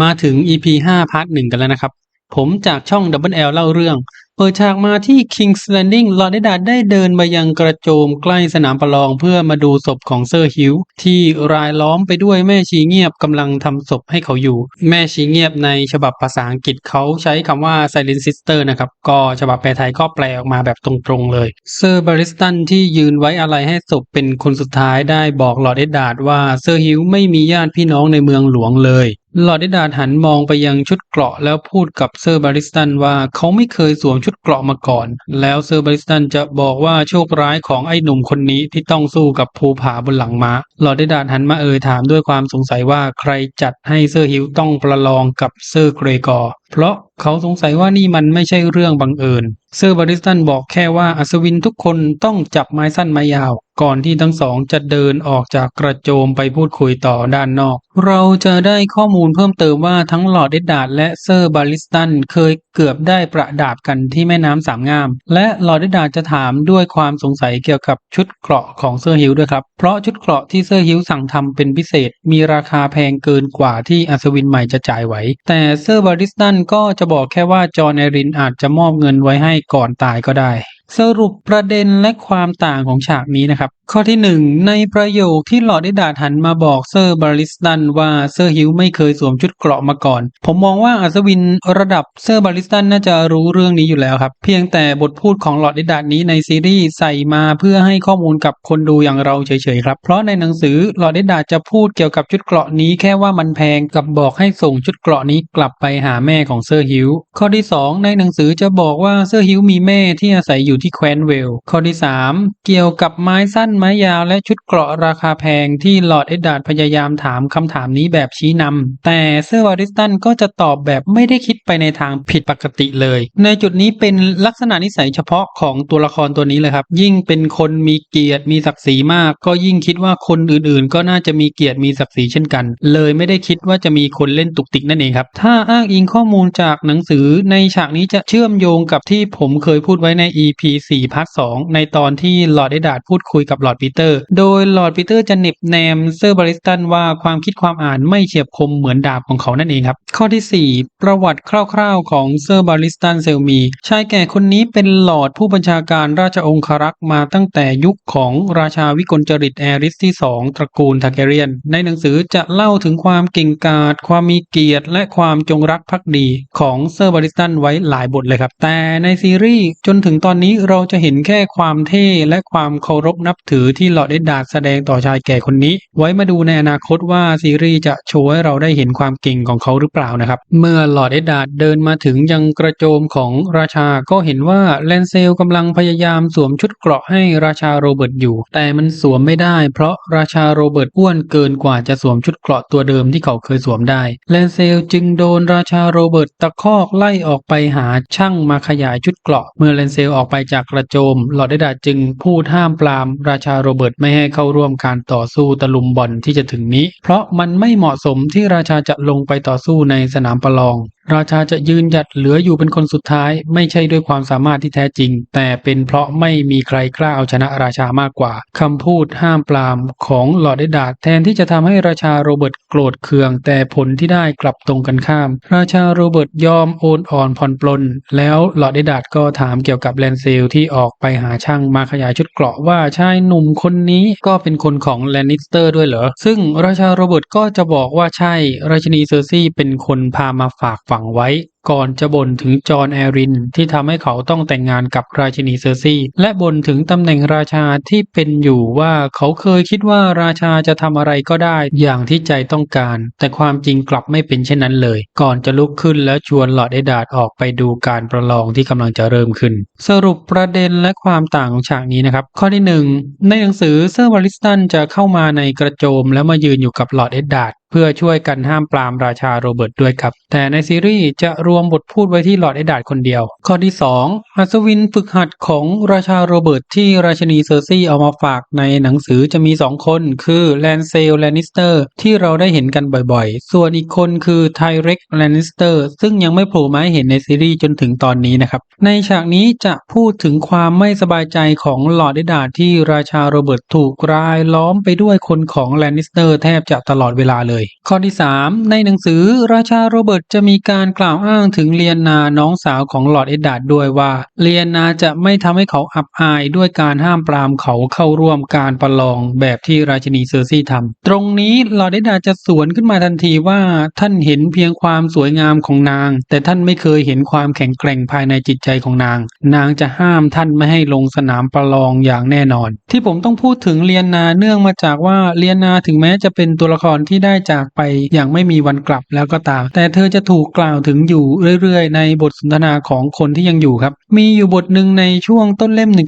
มาถึง EP 5พาร์ทหนึ่งกันแล้วนะครับ ผมจากช่อง Double L เล่าเรื่อง เปิดฉากมาที่ King's Landing ลอร์ดเดดาได้เดินมายังกระโจมใกล้สนามประลองเพื่อมาดูศพของเซอร์ฮิวที่รายล้อมไปด้วยแม่ชีเงียบกำลังทำศพให้เขาอยู่ แม่ชีเงียบในฉบับภาษาอังกฤษเขาใช้คำว่า Silent Sister นะครับ ก็ฉบับแปลไทยก็แปลออกมาแบบตรงๆเลย เซอร์บาริสตันที่ยืนไว้อะไรให้ศพเป็นคนสุดท้ายได้บอกลอร์ดดดาดว่าเซอร์ฮิวไม่มีญาติพี่น้องในเมืองหลวงเลย ลอร์ดเดดาหันมองไปยังชุดเกราะแล้วพูดกับเซอร์บาริสตันว่าเขาไม่เคยสวมชุดเกราะมาก่อน แล้วเซอร์บาริสตันจะบอกว่าโชคร้ายของไอ้หนุ่มคนนี้ที่ต้องสู้กับภูผาบนหลังม้าลอร์ดเดดาหันมาเอ่ยถามด้วยความสงสัยว่าใครจัดให้เซอร์ฮิวต้องประลองกับเซอร์เกรกอร์ เพราะเขาสงสัยว่านี่มันไม่ใช่เรื่องบังเอิญ เซอร์บาริสตันบอกแค่ว่าอัศวินทุกคนต้องจับไม้สั้นไม้ยาว ก่อนที่ทั้งสองจะเดินออกจากกระโจมไปพูดคุยต่อด้านนอก เราจะได้ข้อมูลเพิ่มเติมว่าทั้งหลอดเดดดาร์ดและเซอร์บาริสตันเคยเกือบได้ประดาบกันที่แม่น้ำสามงาม และลอร์ดดดดาจะถามด้วยความสงสัยเกี่ยวกับชุดเกราะของเซอร์ฮิลด้วยครับ เพราะชุดเกราะที่เซอร์ฮิลสั่งทำเป็นพิเศษ มีราคาแพงเกินกว่าที่อัศวินใหม่จะจ่ายไหว แต่เซอร์บาริสตันก็จะบอกแค่ว่าจอห์นแอรินอาจจะมอบเงินไว้ให้ก่อนตายก็ได้ สรุปประเด็นและความต่างของฉากนี้นะครับ ข้อที่หนึ่งในประโยคที่หลอดได้ดาหันมาบอกเซอร์บาริสตันว่าเซอร์ฮิวไม่เคยสวมชุดเกราะมาก่อน ผมมองว่าอัศวินระดับเซอร์บาริสตันน่าจะรู้เรื่องนี้อยู่แล้วครับ เพียงแต่บทพูดของหลอดได้ดาดนี้ในซีรีส์ใส่มาเพื่อให้ข้อมูลกับคนดูอย่างเราเฉยๆครับ เพราะในหนังสือหลอดได้ดาจะพูดเกี่ยวกับชุดเกราะนี้แค่ว่ามันแพงกับบอกให้ส่งชุดเกราะนี้กลับไปหาแม่ของเซอร์ฮิวข้อที่สองในหนังสือจะบอกว่าเซอร์ฮิวมีแม่ที่อาศัยอยู่ที่แคว้นเวล ข้อที่ 3 เกี่ยวกับไม้สั้นไม้ยาวและชุดเกราะราคาแพงที่ลอร์ดเอ็ดดาร์ดพยายามถามคำถามนี้แบบชี้นำแต่เซอร์วาริสตันก็จะตอบแบบไม่ได้คิดไปในทางผิดปกติเลย ในจุดนี้เป็นลักษณะนิสัยเฉพาะของตัวละครตัวนี้เลยครับ ยิ่งเป็นคนมีเกียรติมีศักดิ์ศรีมาก ก็ยิ่งคิดว่าคนอื่นๆ ก็น่าจะมีเกียรติมีศักดิ์ศรีเช่นกัน เลยไม่ได้คิดว่าจะมีคนเล่นตุกติกนั่นเองครับ ถ้าอ้างอิงข้อมูลจากหนังสือในฉากนี้จะเชื่อมโยงกับที่ผมเคยพูดไว้ใน EP 4 พาร์ท 2 ในตอนที่ลอร์ดเอดาร์ดพูดคุยกับลอร์ดปีเตอร์ โดยลอร์ดปีเตอร์จะเน็บแนมเซอร์บริสตันว่าความคิดความอ่านไม่เฉียบคมเหมือนดาบของเขานั่นเองครับ ข้อที่ 4 ประวัติคร่าวๆของเซอร์บริสตันเซลมี ชายแก่คนนี้เป็นลอร์ดผู้บัญชาการราชองครักษ์มาตั้งแต่ยุคของราชาวิกลจริตแอริสที่ 2 ตระกูลทาเกเรียน ในหนังสือจะเล่าถึงความเก่งกาจความมีเกียรติ และความจงรักภักดีของเซอร์บริสตันไว้หลายบทเลยครับ แต่ในซีรีส์จนถึงตอนนี้เราจะเห็นแค่ความเท่และความเคารพนับถือที่หลอดเอ็ดดาร์แสดงต่อชายแก่คนนี้ ไว้มาดูในอนาคตว่าซีรีส์จะโชว์ให้เราได้เห็นความเก่งของเขาหรือเปล่านะครับ เมื่อหลอดเอ็ดดาร์ดเดินมาถึงยังกระโจมของราชาก็เห็นว่าแลนเซลกำลังพยายามสวมชุดเกราะให้ราชาโรเบิร์ตอยู่ แต่มันสวมไม่ได้เพราะราชาโรเบิร์ตอ้วนเกินกว่าจะสวมชุดเกราะตัวเดิมที่เขาเคยสวมได้แลนเซลจึงโดนราชาโรเบิร์ตตะคอกไล่ออกไปหาช่างมาขยายชุดเกราะเมื่อแลนเซลออกไปจากกระโจมหลอดเดดาร์ดจึงพูดห้ามปรามราชาโรเบิร์ตไม่ให้เข้าร่วมการต่อสู้ตะลุมบอลที่จะถึงนี้ เพราะมันไม่เหมาะสมที่ราชาจะลงไปต่อสู้ในสนามประลอง ราชาจะยืนหยัดเหลืออยู่เป็นคนสุดท้าย ไม่ใช่ด้วยความสามารถที่แท้จริง แต่เป็นเพราะไม่มีใครกล้าเอาชนะราชามากกว่า คำพูดห้ามปรามของหลอดเดดาดแทนที่จะทำให้ราชาโรเบิร์ตโกรธเคือง แต่ผลที่ได้กลับตรงกันข้าม ราชาโรเบิร์ตยอมโอนอ่อนผ่อนปลน แล้วหลอดเดดาดก็ถามเกี่ยวกับแลนเซลที่ออกไปหาช่างมาขยายชุดเกราะว่าชายหนุ่มคนนี้ก็เป็นคนของแลนนิสเตอร์ด้วยเหรอซึ่งราชาโรเบิร์ตก็จะบอกว่าใช่ราชินีเซอร์ซี่เป็นคนพามาฝากฝังงไว้ก่อนจะบ่นถึงจอห์นแอรินที่ทำให้เขาต้องแต่งงานกับราชินีเซอร์ซี่และบ่นถึงตำแหน่งราชาที่เป็นอยู่ว่าเขาเคยคิดว่าราชาจะทำอะไรก็ได้อย่างที่ใจต้องการ แต่ความจริงกลับไม่เป็นเช่นนั้นเลย ก่อนจะลุกขึ้นแล้วชวนหลอดเอดาดออกไปดูการประลองที่กำลังจะเริ่มขึ้น สรุปประเด็นและความต่างของฉากนี้นะครับ ข้อที่หนึ่งในหนังสือเซอร์วาริสตันจะเข้ามาในกระโจม แล้วมายืนอยู่กับหลอดเอ็ดดาดเพื่อช่วยกันห้ามปรามราชาโรเบิร์ตด้วยครับ แต่ในซีรีส์จะรรวมบทพูดไว้ที่หลอดเอดดาร์ดคนเดียว ข้อที่ 2 อัศวินฝึกหัดของราชาโรเบิร์ตที่ราชนีเซอร์ซี่เอามาฝากในหนังสือจะมี 2 คน คือแลนเซลแลนิสเตอร์ที่เราได้เห็นกันบ่อยๆ ส่วนอีกคนคือไทเร็กแลนิสเตอร์ซึ่งยังไม่โผล่มาให้เห็นในซีรีส์จนถึงตอนนี้นะครับ ในฉากนี้จะพูดถึงความไม่สบายใจของหลอดเอดดาร์ดที่ราชาโรเบิร์ตถูกรายล้อมไปด้วยคนของแลนิสเตอร์แทบจะตลอดเวลาเลย ข้อที่ 3 ในหนังสือราชาโรเบิร์ตจะมีการกล่าวอ้างถึงเลียนนาน้องสาวของหลอดเอ็ดดาร์ดด้วยว่าเลียนนาจะไม่ทำให้เขาอับอายด้วยการห้ามปรามเขาเข้าร่วมการประลองแบบที่ราชินีเซอร์ซี่ทำตรงนี้หลอดเอ็ดดาร์ดจะสวนขึ้นมาทันทีว่าท่านเห็นเพียงความสวยงามของนาง แต่ท่านไม่เคยเห็นความแข็งแกร่งภายในจิตใจของนาง นางจะห้ามท่านไม่ให้ลงสนามประลองอย่างแน่นอน ที่ผมต้องพูดถึงเลียนนาเนื่องมาจากว่าเลียนนาถึงแม้จะเป็นตัวละครที่ได้จากไปอย่างไม่มีวันกลับแล้วก็ตาม แต่เธอจะถูกกล่าวถึงอยู่เรื่อยๆ ในบทสนทนาของคนที่ยังอยู่ครับ มีอยู่บทหนึ่งในช่วงต้นเล่ม 1.1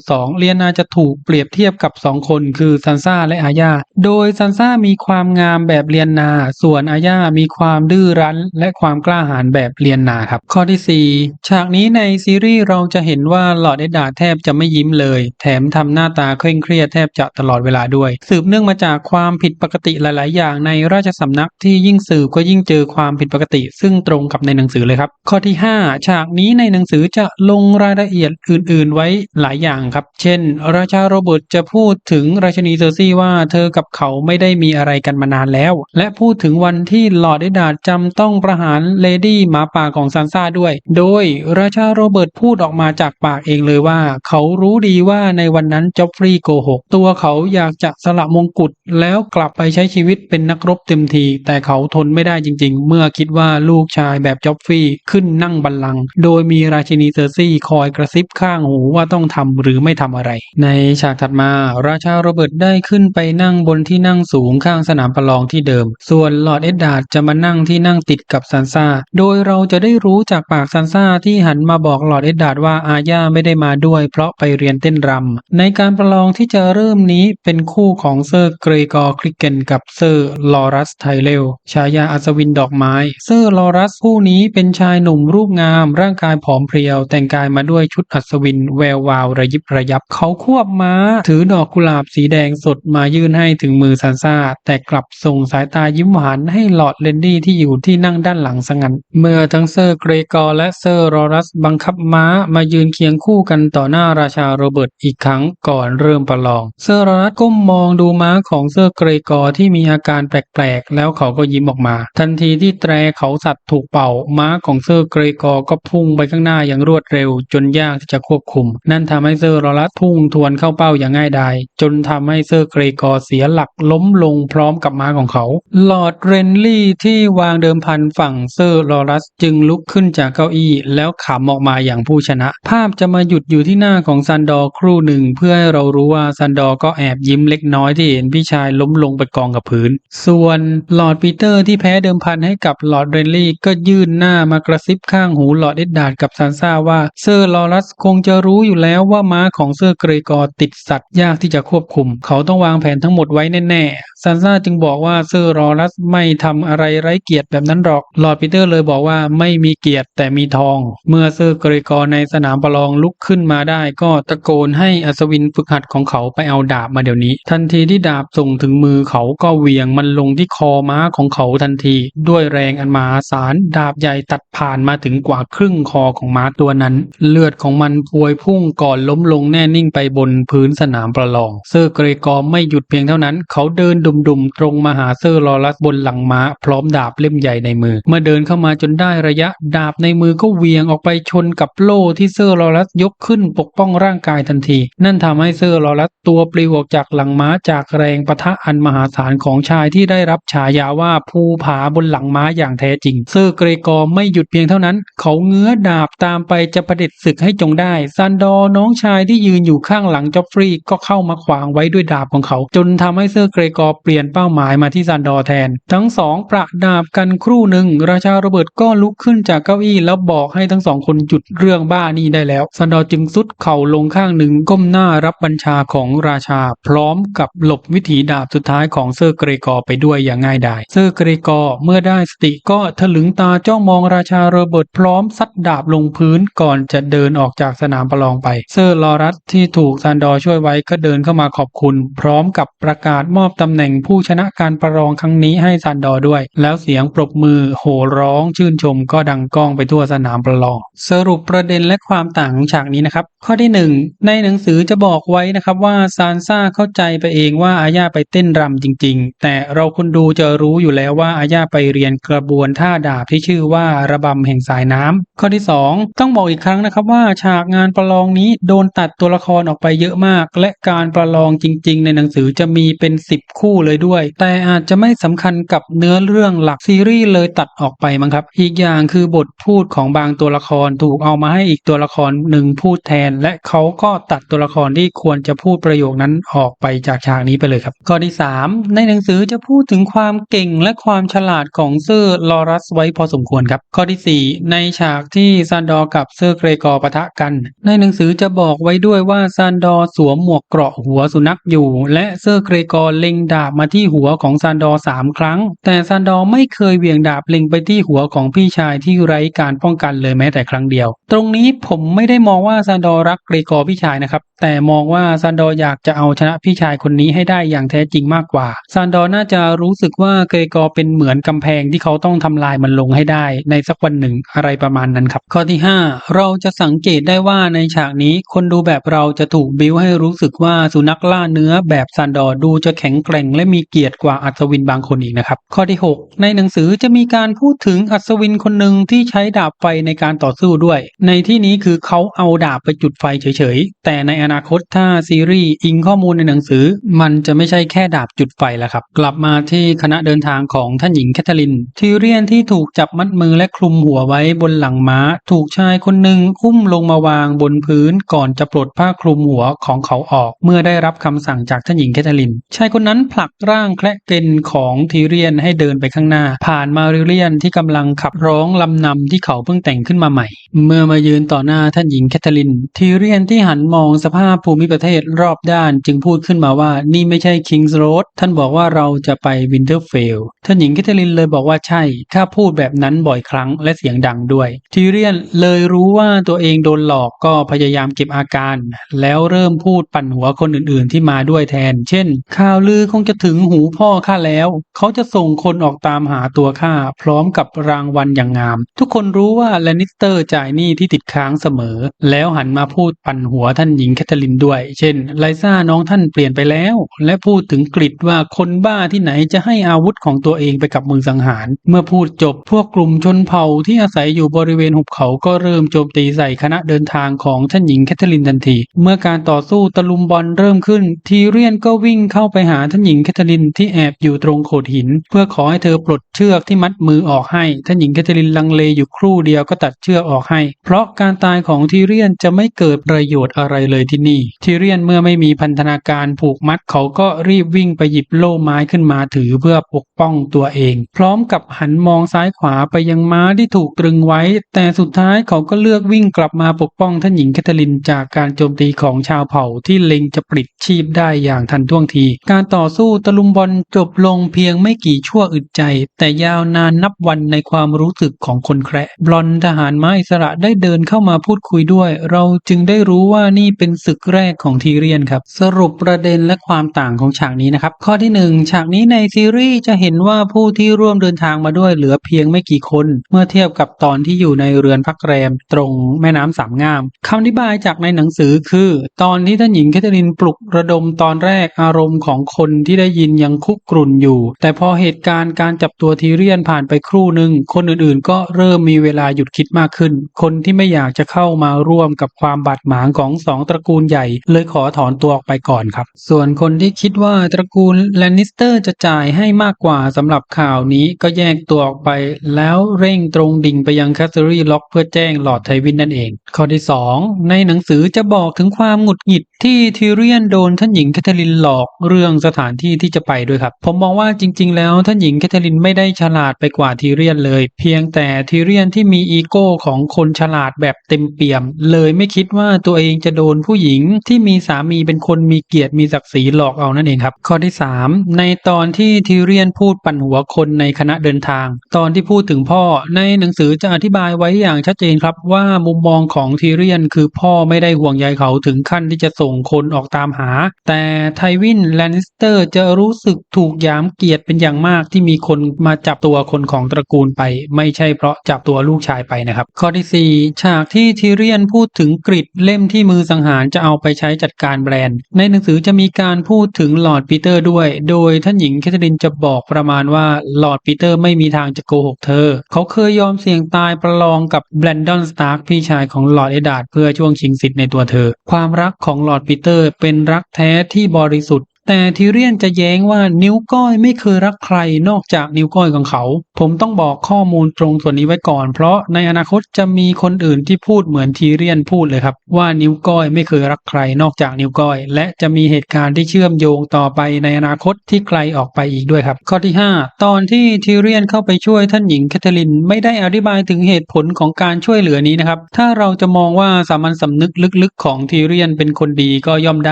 1.2เลียนาจะถูกเปรียบเทียบกับ 2 คนคือซันซ่าและอาญา โดยซันซ่ามีความงามแบบเลียนนา ส่วนอาญามีความดื้อรั้น และความกล้าหาญแบบเลียนนาครับ ข้อที่ 4 ฉากนี้ในซีรีส์เราจะเห็นว่าหลอดเอ็ดดาแทบจะไม่ยิ้มเลย แถมทำหน้าตาเคร่งเครียดแทบจะตลอดเวลาด้วย สืบเนื่องมาจากความผิดปกติหลาย ๆ อย่างในราชสำนักที่ยิ่งสืบก็ยิ่งเจอความผิดปกติ ซึ่งตรงกับในหนังสือเลยครับ ข้อที่ 5 ฉากนี้ในหนังสือจะลงรายละเอียดอื่น ๆ ไว้หลายอย่างครับ เช่น ราชาโรเบิร์ตจะพูดถึงราชนีเซอร์ซี่ว่าเธอกับเขาไม่ได้มีอะไรกันมานานแล้ว และพูดถึงวันที่ลอร์ดเอดดาจำต้องประหารเลดี้หมาป่าของซานซ่าด้วย โดยราชาโรเบิร์ตพูดออกมาจากปากเองเลยว่า เขารู้ดีว่าในวันนั้นจ็อฟฟรีโกหกตัวเขาอยากจะสละมงกุฎแล้วกลับไปใช้ชีวิตเป็นนักรบเต็มที แต่เขาทนไม่ได้จริง ๆ เมื่อคิดว่าลูกชายแบบจ็อฟฟรีขึ้นนั่งบัลลังก์โดยมีราชินีเซอร์ซี่คอยกระซิบข้างหูว่าต้องทำหรือไม่ทำอะไร ในฉากถัดมาราชาโรเบิร์ตได้ขึ้นไปนั่งบนที่นั่งสูงข้างสนามประลองที่เดิม ส่วนลอร์ดเอ็ดดาร์ดจะมานั่งที่นั่งติดกับซันซ่า โดยเราจะได้รู้จากปากซันซ่าที่หันมาบอกลอร์ดเอ็ดดาร์ดว่าอาญาไม่ได้มาด้วย เพราะไปเรียนเต้นรำในการประลองที่จะเริ่มนี้เป็นคู่ของเซอร์เกรกอร์คลิกเกนกับเซอร์ลอรัสไทเลลฉายาอัศวินดอกไม้ เซอร์ลอรัสผู้นี้ี้เป็นชายหนุ่มรูปงาม ร่างกายผอมเพรียว แต่งกายมาด้วยชุดอัศวิน แวววาวระยิบระยับ เขาควบม้า ถือดอกกุหลาบสีแดงสดมายื่นให้ถึงมือซันซ่า แต่กลับส่งสายตายิ้มหวานให้หลอดเลนดี้ที่อยู่ที่นั่งด้านหลังสงัน เมื่อทั้งเซอร์เกรกอร์และเซอร์ลอรัสบังคับม้ามายืนเคียงคู่กันต่อหน้าราชาโรเบิร์ตอีกครั้งก่อนเริ่มประลอง เซอร์ลอรัสก้มมองดูม้าของเซอร์เกรกอร์ที่มีอาการแปลกๆแล้วเขาก็ยิ้มออกมา ทันทีที่แตรเขาสัตว์ถูกเป่าม้าของเซอร์เกรกอร์ก็พุ่งไปข้างหน้าอย่างรวดเร็ว จนยากที่จะควบคุม นั่นทำให้เซอร์ลอรัสพุ่งทวนเข้าเป้าอย่างง่ายดายจนทำให้เซอร์เกรกอร์เสียหลักล้มลงพร้อมกับม้าของเขาลอร์ดเรนลี่ที่วางเดิมพันฝั่งเซอร์ลอรัสจึงลุกขึ้นจากเก้าอี้แล้วขำออกมาอย่างผู้ชนะ ภาพจะมาหยุดอยู่ที่หน้าของซันดอร์ครู่หนึ่ง เพื่อให้เรารู้ว่าซันดอร์ก็แอบยิ้มเล็กน้อยที่เห็นพี่ชายล้มลงไปกองกับพื้น ส่วนลอร์ดปีเตอร์ที่แพ้เดิมพันให้กับลอร์ดเรนลี่ก็ยื่นหน้ามากระซิบข้างหูลอดเอ็ดดาร์ดกับซานซ่าว่าเซอร์ลอรัสคงจะรู้อยู่แล้วว่าม้าของเซอร์เกรกอร์ติดสัตว์ยากที่จะควบคุม เขาต้องวางแผนทั้งหมดไว้แน่ๆซานซ่าจึงบอกว่าเซอร์ลอรัสไม่ทำอะไรไร้เกียรติแบบนั้นหรอกลอร์ดปีเตอร์เลยบอกว่าไม่มีเกียรติแต่มีทอง เมื่อเซอร์เกรกอร์ในสนามประลองลุกขึ้นมาได้ ก็ตะโกนให้อัศวินฝึกหัดของเขาไปเอาดาบมาเดี๋ยวนี้ ทันทีที่ดาบส่งถึงมือเขาก็เหวี่ยงมันลงที่คอม้าของเขาทันที ด้วยแรงอันมหาศาลดาบใหญ่ตัดผ่านมาถึงกว่าครึ่งคอของม้าตัวนั้น เลือดของมันพวยพุ่งก่อนล้มลงแน่นิ่งไปบนพื้นสนามประลอง เซอร์เกรกอร์ไม่หยุดเพียงเท่านั้น เขาเดินดุมๆตรงมาหาเซอร์ลอรัสบนหลังม้า พร้อมดาบเล่มใหญ่ในมือ เมื่อเดินเข้ามาจนได้ระยะ ดาบในมือก็เวียงออกไปชนกับโล่ที่เซอร์ลอรัสยกขึ้นปกป้องร่างกายทันที นั่นทำให้เซอร์ลอรัสตัวปลิวออกจากหลังม้าจากแรงปะทะอันมหาศาลของชายที่ได้รับฉายาว่าภูผาบนหลังม้าอย่างแท้จริง เซอร์เกรกอไม่หยุดเพียงเท่านั้น เขาเงื้อดาบตามไปจะประเด็จศึกให้จงได้ซันดอร์น้องชายที่ยืนอยู่ข้างหลังจ็อฟฟรีย์ก็เข้ามาขวางไว้ด้วยดาบของเขา จนทำให้เซอร์เกรกอร์เปลี่ยนเป้าหมายมาที่ซันดอร์แทน ทั้งสองประดาบกันครู่หนึ่ง ราชาโรเบิร์ตก็ลุกขึ้นจากเก้าอี้แล้วบอกให้ทั้งสองคนหยุดเรื่องบ้านี่ได้แล้วซันดอร์จึงสุดเข่าลงข้างหนึ่งก้มหน้ารับบัญชาของราชา พร้อมกับหลบวิถีดาบสุดท้ายของเซอร์เกรกอร์ไปด้วยอย่างง่ายดายเซอร์เกรกอร์เมื่อได้สติก็ถลึงตาจ้อจ้องมองราชาโรเบิร์ตพร้อมซัดดาบลงพื้นก่อนจะเดินออกจากสนามประลองไป เซอร์ลอรัสที่ถูกซานดอร์ช่วยไว้ก็เดินเข้ามาขอบคุณ พร้อมกับประกาศมอบตำแหน่งผู้ชนะการประลองครั้งนี้ให้ซานดอร์ด้วย แล้วเสียงปรบมือโห่ร้องชื่นชมก็ดังก้องไปทั่วสนามประลอง สรุปประเด็นและความต่างของฉากนี้นะครับ ข้อที่หนึ่งในหนังสือจะบอกไว้นะครับว่าซานซ่าเข้าใจไปเองว่าอาญาไปเต้นรำจริง ๆ แต่เราคนดูจะรู้อยู่แล้วว่าอาญาไปเรียนกระบวนท่าดาบที่ชื่อว่าระบำแห่งสายน้ำข้อที่สองต้องบอกอีกครั้งนะครับว่าฉากงานประลองนี้โดนตัดตัวละครออกไปเยอะมาก และการประลองจริง ๆ ในหนังสือจะมีเป็น 10 คู่เลยด้วย แต่อาจจะไม่สำคัญกับเนื้อเรื่องหลักซีรีส์เลยตัดออกไปมั้งครับ อีกอย่างคือบทพูดของบางตัวละครถูกเอามาให้อีกตัวละครหนึ่งพูดแทน และเขาก็ตัดตัวละครที่ควรจะพูดประโยคนั้นออกไปจากฉากนี้ไปเลยครับ ข้อที่ 3 ในหนังสือจะพูดถึงความเก่งและความฉลาดของเซอร์ลอรัสไว้พอสมควรครับ ข้อทีสี่ 4 ในฉากที่ซานดอร์กับเซอร์เกรกอร์ปะทะกัน ในหนังสือจะบอกไว้ด้วยว่าซานดอร์สวมหมวกเกราะหัวสุนัขอยู่ และเซอร์เกรกอร์เล็งดาบมาที่หัวของซานดอร์สามครั้ง แต่ซานดอร์ไม่เคยเหวี่ยงดาบเล็งไปที่หัวของพี่ชายที่ไร้การป้องกันเลยแม้แต่ครั้งเดียว ตรงนี้ผมไม่ได้มองว่าซานดอร์รักเกรกอร์พี่ชายนะครับ แต่มองว่าซานดอร์อยากจะเอาชนะพี่ชายคนนี้ให้ได้อย่างแท้จริงมากกว่า ซานดอร์น่าจะรู้สึกว่าเกรกอร์เป็นเหมือนกำแพงที่เขาต้องทำลายมันลงให้ได้ในสักวันหนึ่งอะไรประมาณนั้นครับ ข้อที่ 5 เราจะสังเกตได้ว่าในฉากนี้คนดูแบบเราจะถูกบิ้วให้รู้สึกว่าสุนัขล่าเนื้อแบบซานดอร์ดูจะแข็งแกร่งและมีเกียรติกว่าอัศวินบางคนอีกนะครับ ข้อที่ 6 ในหนังสือจะมีการพูดถึงอัศวินคนหนึ่งที่ใช้ดาบไฟในการต่อสู้ด้วย ในที่นี้คือเขาเอาดาบไปจุดไฟเฉยๆ แต่ในอนาคตถ้าซีรีส์อิงข้อมูลในหนังสือ มันจะไม่ใช่แค่ดาบจุดไฟแล้วครับ กลับมาที่คณะเดินทางของท่านหญิงแคทเธอรีนทีเรียนที่ถูกจับมัดมือและคลุมหัวไว้บนหลังม้า ถูกชายคนหนึ่งอุ้มลงมาวางบนพื้นก่อนจะปลดผ้าคลุมหัวของเขาออก เมื่อได้รับคำสั่งจากท่านหญิงแคทเธอรีนชายคนนั้นผลักร่างแคละเกนของทีเรียนให้เดินไปข้างหน้า ผ่านมาริเลียนที่กำลังขับร้องลำนำที่เขาเพิ่งแต่งขึ้นมาใหม่ เมื่อมายืนต่อหน้าท่านหญิงแคทเธอรีนทีเรียนที่หันมองสภาพภูมิประเทศรอบด้านจึงพูดขึ้นมาว่านี่ไม่ใช่คิงส์โรดท่านบอกว่าเราจะไปวินเทอร์เฟลท่านหญิงแคทเธอรีนเลยบอกว่าใช่ข้าพูดแบบนั้นบ่อยครั้งและเสียงดังด้วยทีเรียนเลยรู้ว่าตัวเองโดนหลอกก็พยายามเก็บอาการ แล้วเริ่มพูดปั่นหัวคนอื่นๆ ที่มาด้วยแทน เช่น ข่าวลือคงจะถึงหูพ่อข้าแล้ว เขาจะส่งคนออกตามหาตัวข้าพร้อมกับรางวัลอย่างงาม ทุกคนรู้ว่าแลนิสเตอร์จ่ายหนี้ที่ติดค้างเสมอ แล้วหันมาพูดปั่นหัวท่านหญิงแคทเธอรีนด้วย เช่น ไลซ่าน้องท่านเปลี่ยนไปแล้ว และพูดถึงกริดว่าคนบ้าที่ไหนจะให้อาวุธของตัวเองไปกับมือสังหาร เมื่อพูดจบพวกกลุ่มชนเผ่าที่อาศัยอยู่บริเวณหุบเขาก็เริ่มโจมตีใส่คณะเดินทางของท่านหญิงแคทเธอรีนทันที เมื่อการต่อสู้ตะลุมบอลเริ่มขึ้น ทีเรียนก็วิ่งเข้าไปหาท่านหญิงแคทเธอรีนที่แอบอยู่ตรงโขดหิน เพื่อขอให้เธอปลดเชือกที่มัดมือออกให้ ท่านหญิงแคทเธอรีนลังเลอยู่ครู่เดียวก็ตัดเชือกออกให้ เพราะการตายของทีเรียนจะไม่เกิดประโยชน์อะไรเลยที่นี่ ทีเรียนเมื่อไม่มีพันธนาการผูกมัดเขาก็รีบวิ่งไปหยิบโล่ไม้ขึ้นมาถือเพื่อปกป้องตัวเอง พร้อมกับหันมองซ้ายขวาไปยังม้าที่ถูกตรึงไว้ แต่สุดท้ายเขาก็เลือกวิ่งกลับมาปกป้องท่านหญิงแคทเธอรีนจากการโจมตีของชาวเผ่าที่เล็งจะปลิดชีพได้อย่างทันท่วงที การต่อสู้ตะลุมบอลจบลงเพียงไม่กี่ชั่วอึดใจ แต่ยาวนานนับวันในความรู้สึกของคนแคระบลอนทหารม้าอิสระได้เดินเข้ามาพูดคุยด้วย เราจึงได้รู้ว่านี่เป็นศึกแรกของทีเรียนครับ สรุปประเด็นและความต่างของฉากนี้นะครับ ข้อที่หนึ่งฉากนี้ในซีรีส์จะเห็นว่าผู้ที่ร่วมเดินทางมาด้วยเหลือเพียงไม่กี่คนเมื่อเทียบกับตอนที่อยู่ในเรือนพักแรม ตรงแม่น้ำสามงามคำอธิบายจากในหนังสือคือ ตอนที่ท่านหญิงแคทเธอรีนปลุกระดมตอนแรกอารมณ์ของคนที่ได้ยินยังคุกกรุ่นอยู่ แต่พอเหตุการณ์การจับตัวทีเรียนผ่านไปครู่หนึ่งคนอื่นๆ ก็เริ่มมีเวลาหยุดคิดมากขึ้น คนที่ไม่อยากจะเข้ามาร่วมกับความบาดหมางของสองตระกูลใหญ่ เลยขอถอนตัวออกไปก่อนครับ ส่วนคนที่คิดว่าตระกูลแลนนิสเตอร์จะจ่ายให้มากกว่าสำหรับข่าวนี้ก็แยกตัวออกไปแล้วเร่งตรงดิ่งไปยังแคสเซอรี่ล็อกเพื่อแจ้งหลอดไทวินนั่นเอง ข้อที่ 2 ในหนังสือจะบอกถึงความหงุดหงิดที่ทีเรียนโดนท่านหญิงแคทเธอรีนหลอกเรื่องสถานที่ที่จะไปด้วยครับ ผมมองว่าจริง ๆ แล้วท่านหญิงแคทเธอรีนไม่ได้ฉลาดไปกว่าทีเรียนเลย เพียงแต่ทีเรียนที่มีอีโก้ของคนฉลาดแบบเต็มเปี่ยม เลยไม่คิดว่าตัวเองจะโดนผู้หญิงที่มีสามีเป็นคนมีเกียรติมีศักดิ์ศรีหลอกเอานั่นเองครับ ข้อที่ 3 ในตอนที่ทีเรียนพูดปั่นหัวคนในคณะเดินทาง ตอนที่พูดถึงพ่อ ในหนังสือจะอธิบายไว้อย่างชัดเจนครับว่ามุมมองของทีเรียนคือพ่อไม่ได้ห่วงใยเขาถึงขั้นที่จะส่งคนออกตามหา แต่ไทวินแลนนิสเตอร์จะรู้สึกถูกยามเกียดเป็นอย่างมากที่มีคนมาจับตัวคนของตระกูลไป ไม่ใช่เพราะจับตัวลูกชายไปนะครับ ข้อที่ 4 ฉากที่ทีเรียนพูดถึงกริดเล่มที่มือสังหารจะเอาไปใช้จัดการแบรนด์ ในหนังสือจะมีการพูดถึงหลอดปีเตอร์ด้วย โดยท่านหญิงแคทเธอรีนจะบอกประมาณว่าหลอดปีเตอร์ไม่มีทางจะโกหกเธอเขาเคยยอมเสี่ยงตายประลองกับแบรนดอนสตาร์กพี่ชายของหลอร์ดเอดาร์ดเพื่อช่วงชิงสิทธิ์ในตัวเธอ ความรักของหลอร์ดปีเตอร์เป็นรักแท้ที่บริสุทธิ์ แต่ทีเรียนจะแย้งว่านิ้วก้อยไม่เคยรักใครนอกจากนิ้วก้อยของเขา ผมต้องบอกข้อมูลตรงส่วนนี้ไว้ก่อน เพราะในอนาคตจะมีคนอื่นที่พูดเหมือนทีเรียนพูดเลยครับ ว่านิ้วก้อยไม่เคยรักใครนอกจากนิ้วก้อย และจะมีเหตุการณ์ที่เชื่อมโยงต่อไปในอนาคตที่ไกลออกไปอีกด้วยครับ ข้อที่ 5 ตอนที่ทีเรียนเข้าไปช่วยท่านหญิงแคทเธอรีนไม่ได้อธิบายถึงเหตุผลของการช่วยเหลือนี้นะครับ ถ้าเราจะมองว่าสามัญสำนึกลึกๆ ของทีเรียนเป็นคนดีก็ย่อมไ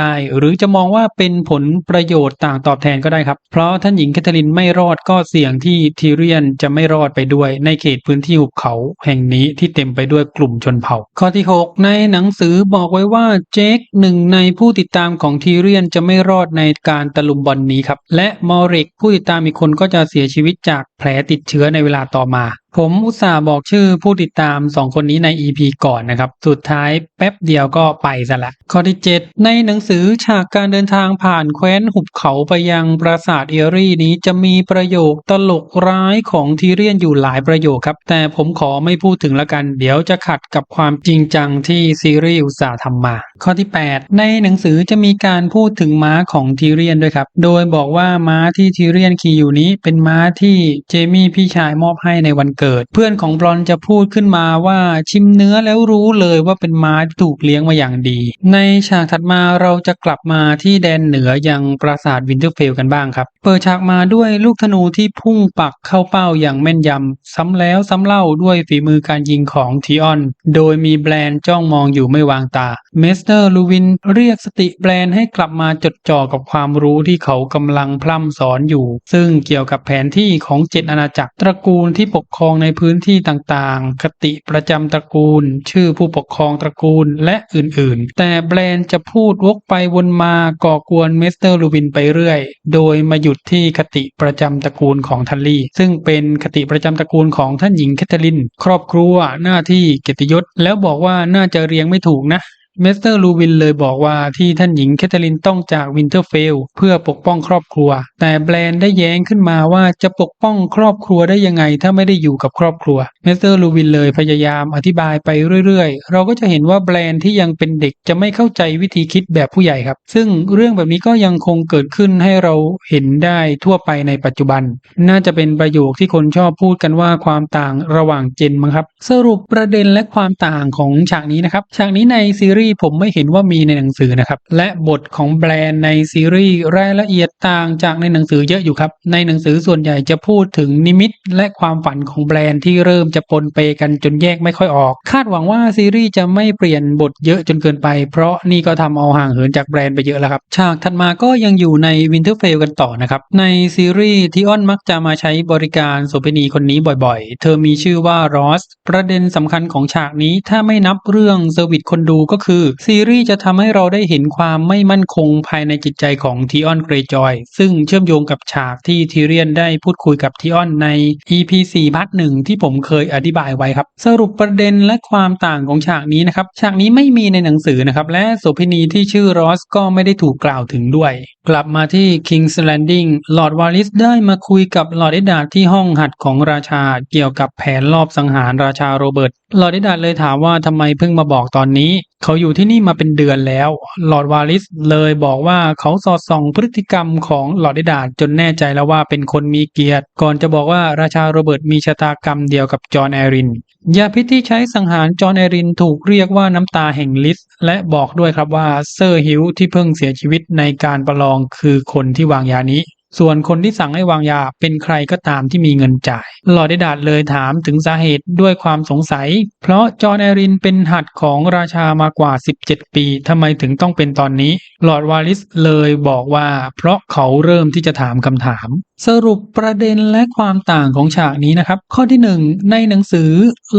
ด้ หรือจะมองว่าเป็นผลประโยชน์ต่างตอบแทนก็ได้ครับ เพราะท่านหญิงแคทเธอรีนไม่รอดก็เสี่ยงที่ทีเรียนจะไม่รอดไปด้วย ในเขตพื้นที่หุบเขาแห่งนี้ที่เต็มไปด้วยกลุ่มชนเผ่า ข้อที่ 6 ในหนังสือบอกไว้ว่าเจคหนึ่งในผู้ติดตามของทีเรียนจะไม่รอดในการตะลุมบอลนนี้ครับและมอริกผู้ติดตามอีกคนก็จะเสียชีวิตจากแผลติดเชื้อในเวลาต่อมา ผมอุตส่าห์บอกชื่อผู้ติดตาม 2 คนนี้ใน EP ก่อนนะครับ สุดท้ายแป๊บเดียวก็ไปซะละ ข้อที่ 7 ในหนังสือฉากการเดินทางผ่านแคว้นหุบเขาไปยังปราสาทเอรี่นี้จะมีประโยคตลกร้ายของทีเรียนอยู่หลายประโยคครับ แต่ผมขอไม่พูดถึงละกัน เดี๋ยวจะขัดกับความจริงจังที่ซีรีส์อุตส่าห์ทำมา ข้อที่ 8 ในหนังสือจะมีการพูดถึงม้าของทีเรียนด้วยครับ โดยบอกว่าม้าที่ทีเรียนขี่อยู่นี้เป็นม้าที่เจมี่พี่ชายมอบให้ในวันเกิด เพื่อนของบอนจะพูดขึ้นมาว่าชิมเนื้อแล้วรู้เลยว่าเป็นม้าที่ถูกเลี้ยงมาอย่างดี ในฉากถัดมาเราจะกลับมาที่แดนเหนือยังปราสาทวินเทอร์เฟลกันบ้างครับ เปิดฉากมาด้วยลูกธนูที่พุ่งปักเข้าเป้าอย่างแม่นยำซ้ำแล้วซ้ำเล่าด้วยฝีมือการยิงของทีออน โดยมีแบรนด์จ้องมองอยู่ไม่วางตา เมสเตอร์ลูวินเรียกสติแบรนด์ให้กลับมาจดจ่อกับความรู้ที่เขากำลังพร่ำสอนอยู่ ซึ่งเกี่ยวกับแผนที่ของเจ็ดอาณาจักรตระกูลที่ปกครองในพื้นที่ต่างๆ คติประจำตระกูล ชื่อผู้ปกครองตระกูลและอื่นๆ แต่แบรนด์จะพูดวกไปวนมาก่อกวนเมสเตอร์ลูวินไปเรื่อย โดยมาหยุดที่คติประจำตระกูลของทันลี่ ซึ่งเป็นคติประจำตระกูลของท่านหญิงแคทเธอรีนครอบครัวหน้าที่เกียรติยศแล้วบอกว่าน่าจะเรียงไม่ถูกนะ เมสเตอร์ลูวินเลยบอกว่าที่ท่านหญิงแคทเธอรีนต้องจากวินเทอร์เฟลเพื่อปกป้องครอบครัว แต่แบรนด์ได้แย้งขึ้นมาว่าจะปกป้องครอบครัวได้ยังไงถ้าไม่ได้อยู่กับครอบครัว เมสเตอร์ลูวินเลยพยายามอธิบายไปเรื่อยๆ เราก็จะเห็นว่าแบรนด์ที่ยังเป็นเด็กจะไม่เข้าใจวิธีคิดแบบผู้ใหญ่ครับ ซึ่งเรื่องแบบนี้ก็ยังคงเกิดขึ้นให้เราเห็นได้ทั่วไปในปัจจุบัน น่าจะเป็นประโยคที่คนชอบพูดกันว่าความต่างระหว่างเจนมั้งครับ สรุปประเด็นและความต่างของฉากนี้นะครับฉากนี้ในซีรีส์ผมไม่เห็นว่ามีในหนังสือนะครับ และบทของแบรนด์ในซีรีส์รายละเอียดต่างจากในหนังสือเยอะอยู่ครับ ในหนังสือส่วนใหญ่จะพูดถึงนิมิต และความฝันของแบรนด์ที่เริ่มจะปนเปกันจนแยกไม่ค่อยออก คาดหวังว่าซีรีส์จะไม่เปลี่ยนบทเยอะจนเกินไป เพราะนี่ก็ทำเอาห่างเหินจากแบรนด์ไปเยอะแล้วครับฉากถัดมาก็ยังอยู่ในวินเทอร์เฟลกันต่อนะครับในซีรีส์ทีออนมักจะมาใช้บริการโสเภณีคนนี้บ่อยๆ เธอมีชื่อว่ารอสประเด็นสำคัญของฉากนี้ถ้าไม่นับเรื่องเซอร์วิสคนดูก็คือซีรีส์จะทำให้เราได้เห็นความไม่มั่นคงภายในจิตใจของทีออนเกรย์จอย ซึ่งเชื่อมโยงกับฉากที่ทีเรียนได้พูดคุยกับทีออนใน EP 4พาร์ทหนึ่งที่ผมเคยอธิบายไว้ครับ สรุปประเด็นและความต่างของฉากนี้นะครับ ฉากนี้ไม่มีในหนังสือนะครับ และโสเภณีที่ชื่อรอสก็ไม่ได้ถูกกล่าวถึงด้วย กลับมาที่ King's Landing ลอร์ดวาลิสได้มาคุยกับลอร์ดเอ็ดดาร์ที่ห้องหัดของราชาเกี่ยวกับแผนรอบสังหารราชาโรเบิร์ตลอร์ดเอ็ดดาร์เลยถามว่าทำไมเพิ่งมาบอกตอนนี้ เขาอยู่ที่นี่มาเป็นเดือนแล้วลอร์ดวาลิสเลยบอกว่าเขาสอดส่องพฤติกรรมของลอร์ดเดดาจนแน่ใจแล้วว่าเป็นคนมีเกียรติ ก่อนจะบอกว่าราชาโรเบิร์ตมีชะตากรรมเดียวกับจอห์นแอริน ยาพิษที่ใช้สังหารจอห์นแอรินถูกเรียกว่าน้ำตาแห่งลิส และบอกด้วยครับว่าเซอร์ฮิวที่เพิ่งเสียชีวิตในการประลองคือคนที่วางยานี้ ส่วนคนที่สั่งให้วางยาเป็นใครก็ตามที่มีเงินจ่ายลอร์ดเดดาดเลยถามถึงสาเหตุด้วยความสงสัย เพราะจอห์นแอรินเป็นหัดของราชามากว่า 17 ปีทำไมถึงต้องเป็นตอนนี้ ลอร์ดวาลิสเลยบอกว่า เพราะเขาเริ่มที่จะถามคำถาม สรุปประเด็นและความต่างของฉากนี้นะครับ ข้อที่ 1 ในหนังสือ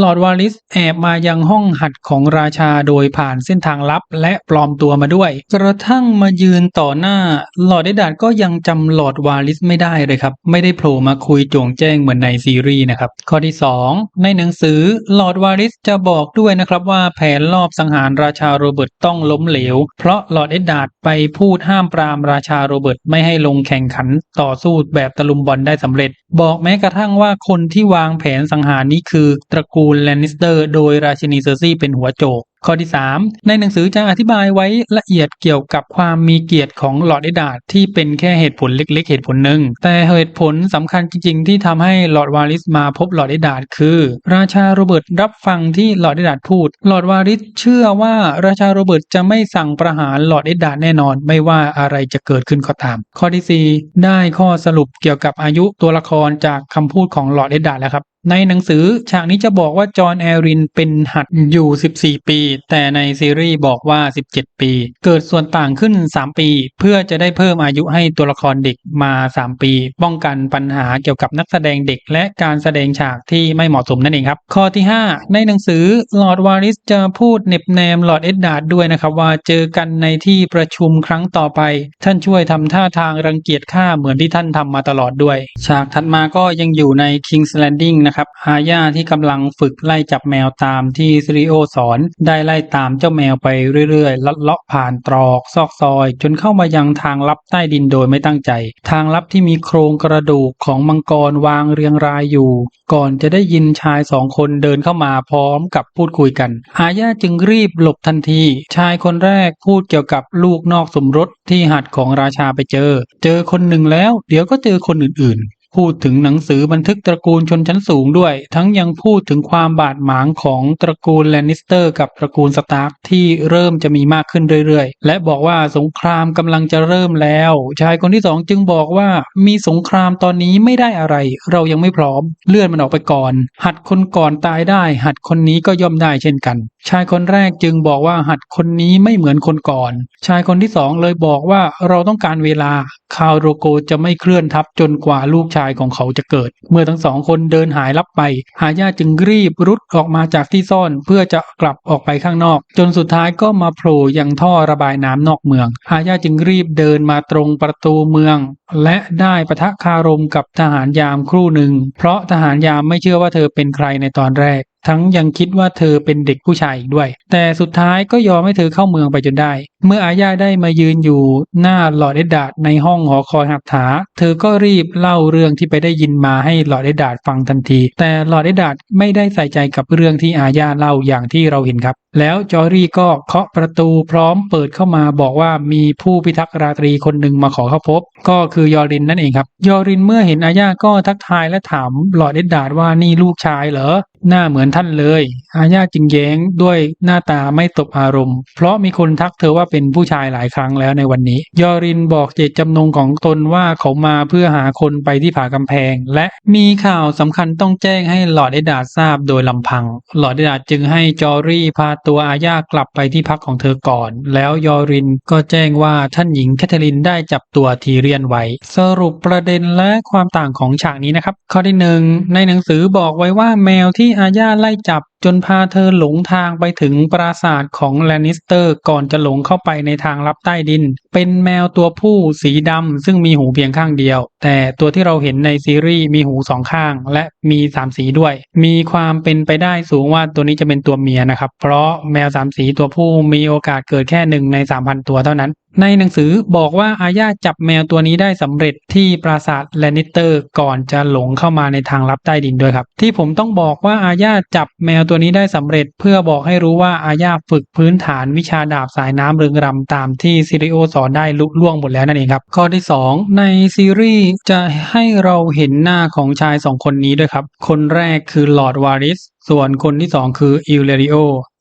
ลอร์ดวาลิสแอบมายังห้องหัดของราชาโดยผ่านเส้นทางลับและปลอมตัวมาด้วย กระทั่งมายืนต่อหน้าลอร์ดเดดาดก็ยังจำลอร์ดวาลิสไม่ได้เลยครับ ไม่ได้โผล่มาคุยโจงแจ้งเหมือนในซีรีส์นะครับ ข้อที่ 2 ในหนังสือลอร์ดวาลิสจะบอกด้วยนะครับว่าแผนลอบสังหารราชาโรเบิร์ตต้องล้มเหลว เพราะลอร์ดเอ็ดดาดไปพูดห้ามปรามราชาโรเบิร์ตไม่ให้ลงแข่งขันต่อสู้แบบตะลุมบอลได้สำเร็จ บอกแม้กระทั่งว่าคนที่วางแผนสังหารนี้คือตระกูลแลนนิสเตอร์ โดยราชินีเซอร์ซี่เป็นหัวโจก ข้อที่ 3 ในหนังสือจะอธิบายไว้ละเอียดเกี่ยวกับความมีเกียรติของลอร์ดเอดาดที่เป็นแค่เหตุผลเล็ก ๆ เหตุผลหนึ่ง แต่เหตุผลสำคัญจริง ๆ ที่ทำให้ลอร์ดวาลิสมาพบลอร์ดเอดาดคือ ราชาโรเบิร์ตรับฟังที่ลอร์ดเอดาดพูดลอร์ดวาลิสเชื่อว่าราชาโรเบิร์ตจะไม่สั่งประหารลอร์ดเอดาดแน่นอน ไม่ว่าอะไรจะเกิดขึ้นก็ตาม ข้อที่ 4 ได้ข้อสรุปเกี่ยวกับอายุตัวละครจากคำพูดของลอร์ดเอดาดแล้วครับ ในหนังสือฉากนี้จะบอกว่าจอห์นแอรินเป็นหัดอยู่ 14 ปี แต่ในซีรีส์บอกว่า 17 ปี เกิดส่วนต่างขึ้น 3 ปี เพื่อจะได้เพิ่มอายุให้ตัวละครเด็กมา 3 ปี ป้องกันปัญหาเกี่ยวกับนักแสดงเด็ก และการแสดงฉากที่ไม่เหมาะสมนั่นเองครับ ข้อที่ 5 ในหนังสือลอร์ดวาริสจะพูดเน็บแนมลอร์ดเอ็ดดาร์ดด้วยนะครับว่าเจอกันในที่ประชุมครั้งต่อไป ท่านช่วยทำท่าทางรังเกียจข้าเหมือนที่ท่านทำมาตลอดด้วย ฉากถัดมาก็ยังอยู่ใน King's Landing นะครับอาญาที่กำลังฝึกไล่จับแมวตามที่ซิริโอสอนได้ไล่ตามเจ้าแมวไปเรื่อยๆ ลัดเลาะผ่านตรอกซอกซอย จนเข้ามายังทางลับใต้ดินโดยไม่ตั้งใจ ทางลับที่มีโครงกระดูกของมังกรวางเรียงรายอยู่ ก่อนจะได้ยินชายสองคนเดินเข้ามาพร้อมกับพูดคุยกันอาญาจึงรีบหลบทันที ชายคนแรกพูดเกี่ยวกับลูกนอกสมรสที่หัดของราชาไปเจอ เจอคนหนึ่งแล้ว เดี๋ยวก็เจอคนอื่นๆ พูดถึงหนังสือบันทึกตระกูลชนชั้นสูงด้วย ทั้งยังพูดถึงความบาดหมางของตระกูลแลนนิสเตอร์กับตระกูลสตาร์กที่เริ่มจะมีมากขึ้นเรื่อยๆ และบอกว่าสงครามกำลังจะเริ่มแล้ว ชายคนที่สองจึงบอกว่ามีสงครามตอนนี้ไม่ได้อะไร เรายังไม่พร้อม เลื่อนมันออกไปก่อน หัดคนก่อนตายได้ หัดคนนี้ก็ย่อมได้เช่นกัน ชายคนแรกจึงบอกว่าหัดคนนี้ไม่เหมือนคนก่อน ชายคนที่สองเลยบอกว่าเราต้องการเวลา คาวโรโกจะไม่เคลื่อนทับจนกว่าลูกชายของเขาจะเกิด เมื่อทั้งสองคนเดินหายลับไป หายาจึงรีบรุดออกมาจากที่ซ่อนเพื่อจะกลับออกไปข้างนอก จนสุดท้ายก็มาโผล่ยังท่อระบายน้ำนอกเมือง หายาจึงรีบเดินมาตรงประตูเมือง และได้ประทะคารมกับทหารยามครู่หนึ่ง เพราะทหารยามไม่เชื่อว่าเธอเป็นใครในตอนแรก ทั้งยังคิดว่าเธอเป็นเด็กผู้ชายอีกด้วย แต่สุดท้ายก็ยอมให้เธอเข้าเมืองไปจนได้ เมื่ออาญาได้มายืนอยู่หน้าหลอดเอ็ดดาดในห้องหอคอยหัตถา เธอก็รีบเล่าเรื่องที่ไปได้ยินมาให้หลอดเอ็ดดาดฟังทันที แต่หลอดเอ็ดดาดไม่ได้ใส่ใจกับเรื่องที่อาญาเล่าอย่างที่เราเห็นครับ แล้วจอรี่ก็เคาะประตูพร้อมเปิดเข้ามาบอกว่ามีผู้พิทักษ์ราตรีคนหนึ่งมาขอเข้าพบ ก็คือยอรินนั่นเองครับ ยอรินเมื่อเห็นอาญาก็ทักทายและถามหลอดเอ็ดดาดว่านี่ลูกชายเหรอหน้าเหมือนท่านเลย อาญาจึงแย้งด้วยหน้าตาไม่ตบอารมณ์ เพราะมีคนทักเธอว่าเป็นผู้ชายหลายครั้งแล้วในวันนี้ ยอรินบอกเจตจำนงของตนว่าเขามาเพื่อหาคนไปที่ผากำแพง และมีข่าวสำคัญต้องแจ้งให้หลอดเอดดาทราบโดยลำพัง หลอดเอดดาจึงให้จอรี่พาตัวอาญากลับไปที่พักของเธอก่อน แล้วยอรินก็แจ้งว่าท่านหญิงแคทเธอรีนได้จับตัวทีเรียนไว้ สรุปประเด็นและความต่างของฉากนี้นะครับ ข้อที่หนึ่งในหนังสือบอกไว้ว่าแมวที่อาญาไล่จับ จนพาเธอหลงทางไปถึงปราสาทของแลนิสเตอร์ก่อนจะหลงเข้าไปในทางลับใต้ดิน เป็นแมวตัวผู้สีดำซึ่งมีหูเพียงข้างเดียว แต่ตัวที่เราเห็นในซีรีส์มีหูสองข้าง และมีสามสีด้วย มีความเป็นไปได้สูงว่าตัวนี้จะเป็นตัวเมียนะครับ เพราะแมวสามสีตัวผู้มีโอกาสเกิดแค่หนึ่งในสามพันตัวเท่านั้น ในหนังสือบอกว่าอาญาจับแมวตัวนี้ได้สำเร็จที่ปราสาทแลนิสเตอร์ก่อนจะหลงเข้ามาในทางลับใต้ดินด้วยครับ ที่ผมต้องบอกว่าอาญาจับแมวตัวนี้ได้สำเร็จ เพื่อบอกให้รู้ว่าอาญาฝึกพื้นฐานวิชาดาบสายน้ำเรืองรำตามที่ซิริโอสอนได้ลุล่วงหมดแล้วนั่นเองครับข้อที่ 2 ในซีรีส์จะให้เราเห็นหน้าของชายสองคนนี้ด้วยครับ คนแรกคือลอร์ดวาริสส่วนคนที่สองคืออิลเลริโอ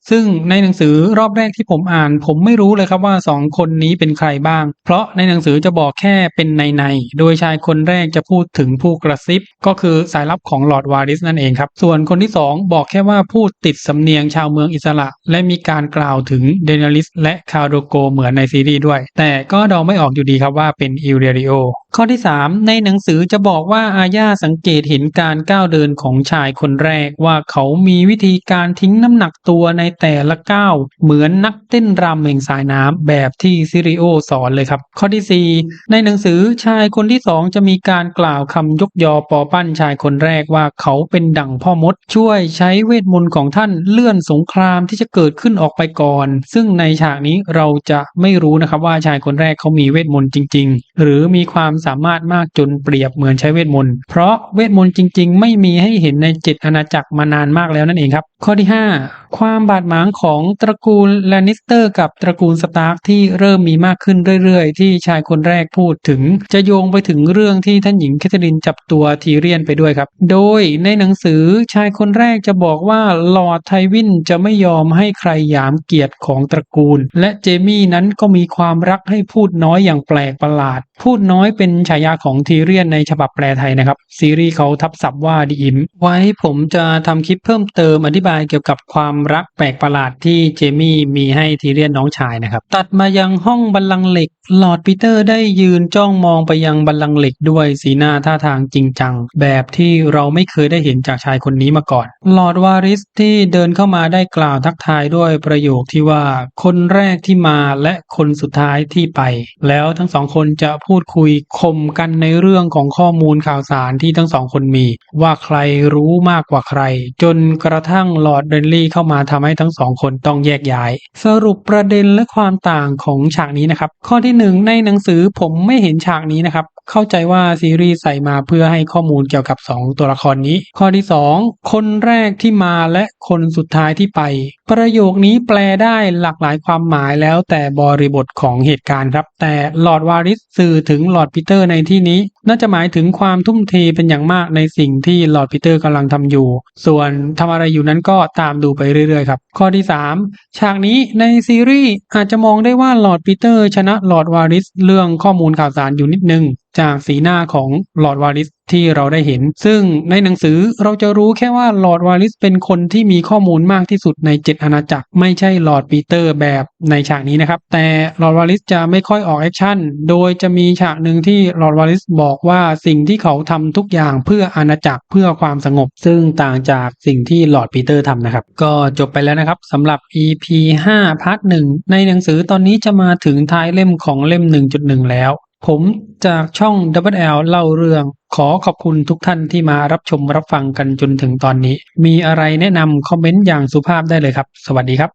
ซึ่งในหนังสือรอบแรกที่ผมอ่าน ผมไม่รู้เลยครับว่าสองคนนี้เป็นใครบ้าง เพราะในหนังสือจะบอกแค่เป็นในในโดยชายคนแรกจะพูดถึงผู้กระซิบ ก็คือสายลับของลอร์ดวาริสนั่นเองครับ ส่วนคนที่สองบอกแค่ว่าพูดติดสำเนียงชาวเมืองอิสระ และมีการกล่าวถึงเดนาลิสและคาโดโกเหมือนในซีรีส์ด้วย แต่ก็เดาไม่ออกอยู่ดีครับว่าเป็นอิลเดริโอ ข้อที่3ในหนังสือจะบอกว่าอาญาสังเกตเห็นการก้าวเดินของชายคนแรกว่าเขามีวิธีการทิ้งน้ำหนักตัวในแต่ละก้าวเหมือนนักเต้นรำแห่งสายน้ำแบบที่ซิริโอสอนเลยครับ ข้อที่4ในหนังสือชายคนที่2จะมีการกล่าวคำยกยอปอปั้นชายคนแรกว่าเขาเป็นดั่งพ่อมด ช่วยใช้เวทมนต์ของท่านเลื่อนสงครามที่จะเกิดขึ้นออกไปก่อน ซึ่งในฉากนี้เราจะไม่รู้นะครับว่าชายคนแรกเขามีเวทมนต์จริง ๆ หรือมีความสามารถมากจนเปรียบเหมือนใช้เวทมนต์เพราะเวทมนต์จริง ๆ ไม่มีให้เห็นในจ็ดอาณาจักรมานานมากแล้วนั่นเองครับ ข้อที่ 5 ความบาดหมางของตระกูลแลนนิสเตอร์ กับตระกูลสตาร์กที่เริ่มมีมากขึ้นเรื่อยๆ ที่ชายคนแรกพูดถึง จะโยงไปถึงเรื่องที่ท่านหญิงแคทเธอรีนจับตัวทีเรียนไปด้วยครับ โดยในหนังสือชายคนแรกจะบอกว่าลอร์ดไทวินจะไม่ยอมให้ใครหยามเกียรติของตระกูล และเจมี่นั้นก็มีความรักให้พูดน้อยอย่างแปลกประหลาด พูดน้อยเป็นฉายาของทีเรียนในฉบับแปลไทยนะครับ ซีรีส์เขาทับศัพท์ว่าดีอิม ไว้ผมจะทำคลิปเพิ่มเติมอธิบายเกี่ยวกับความรักแปลกประหลาดที่เจมี่มีให้ทีเรียนน้องชายนะครับ ตัดมายังห้องบัลลังก์เหล็ก หลอดปีเตอร์ได้ยืนจ้องมองไปยังบัลลังก์เหล็กด้วยสีหน้าท่าทางจริงจัง แบบที่เราไม่เคยได้เห็นจากชายคนนี้มาก่อน หลอดวาริสที่เดินเข้ามาได้กล่าวทักทายด้วยประโยคที่ว่าคนแรกที่มาและคนสุดท้ายที่ไป แล้วทั้งสองคนจะพูดคุยคข่มกันในเรื่องของข้อมูลข่าวสารที่ทั้งสองคนมี ว่าใครรู้มากกว่าใคร จนกระทั่งหลอร์ดเรนลี่เข้ามาทำให้ทั้งสองคนต้องแยกย้าย สรุปประเด็นและความต่างของฉากนี้นะครับ ข้อที่หนึ่งในหนังสือผมไม่เห็นฉากนี้นะครับ เข้าใจว่าซีรีส์ใส่มาเพื่อให้ข้อมูลเกี่ยวกับ 2 ตัวละครนี้ ข้อที่ 2 คนแรกที่มาและคนสุดท้ายที่ไป ประโยคนี้แปลได้หลากหลายความหมายแล้วแต่บริบทของเหตุการณ์ครับ แต่หลอดวาริสสื่อถึงหลอดปีเตอร์ในที่นี้ น่าจะหมายถึงความทุ่มเทเป็นอย่างมากในสิ่งที่หลอดปีเตอร์กำลังทำอยู่ ส่วนทำอะไรอยู่นั้นก็ตามดูไปเรื่อยๆครับ ข้อที่ 3 ฉากนี้ในซีรีส์อาจจะมองได้ว่าหลอดปีเตอร์ชนะหลอดวาริสเรื่องข้อมูลข่าวสารอยู่นิดนึง จากสีหน้าของลอร์ดวาริสที่เราได้เห็น ซึ่งในหนังสือเราจะรู้แค่ว่าลอร์ดวาริสเป็นคนที่มีข้อมูลมากที่สุดในเจ็ดอาณาจักร ไม่ใช่ลอร์ดปีเตอร์แบบในฉากนี้นะครับ แต่ลอร์ดวาริสจะไม่ค่อยออกแอคชั่น โดยจะมีฉากหนึ่งที่ลอร์ดวาริสบอกว่าสิ่งที่เขาทำทุกอย่างเพื่ออาณาจักรเพื่อความสงบ ซึ่งต่างจากสิ่งที่ลอร์ดปีเตอร์ทำนะครับ ก็จบไปแล้วนะครับสำหรับ EP 5พาร์ทหนึ่งในหนังสือตอนนี้จะมาถึงท้ายเล่มของเล่ม 1.1 แล้ว ผมจากช่อง Double L เล่าเรื่องขอขอบคุณทุกท่านที่มารับชมรับฟังกันจนถึงตอนนี้ มีอะไรแนะนำคอมเมนต์อย่างสุภาพได้เลยครับ สวัสดีครับ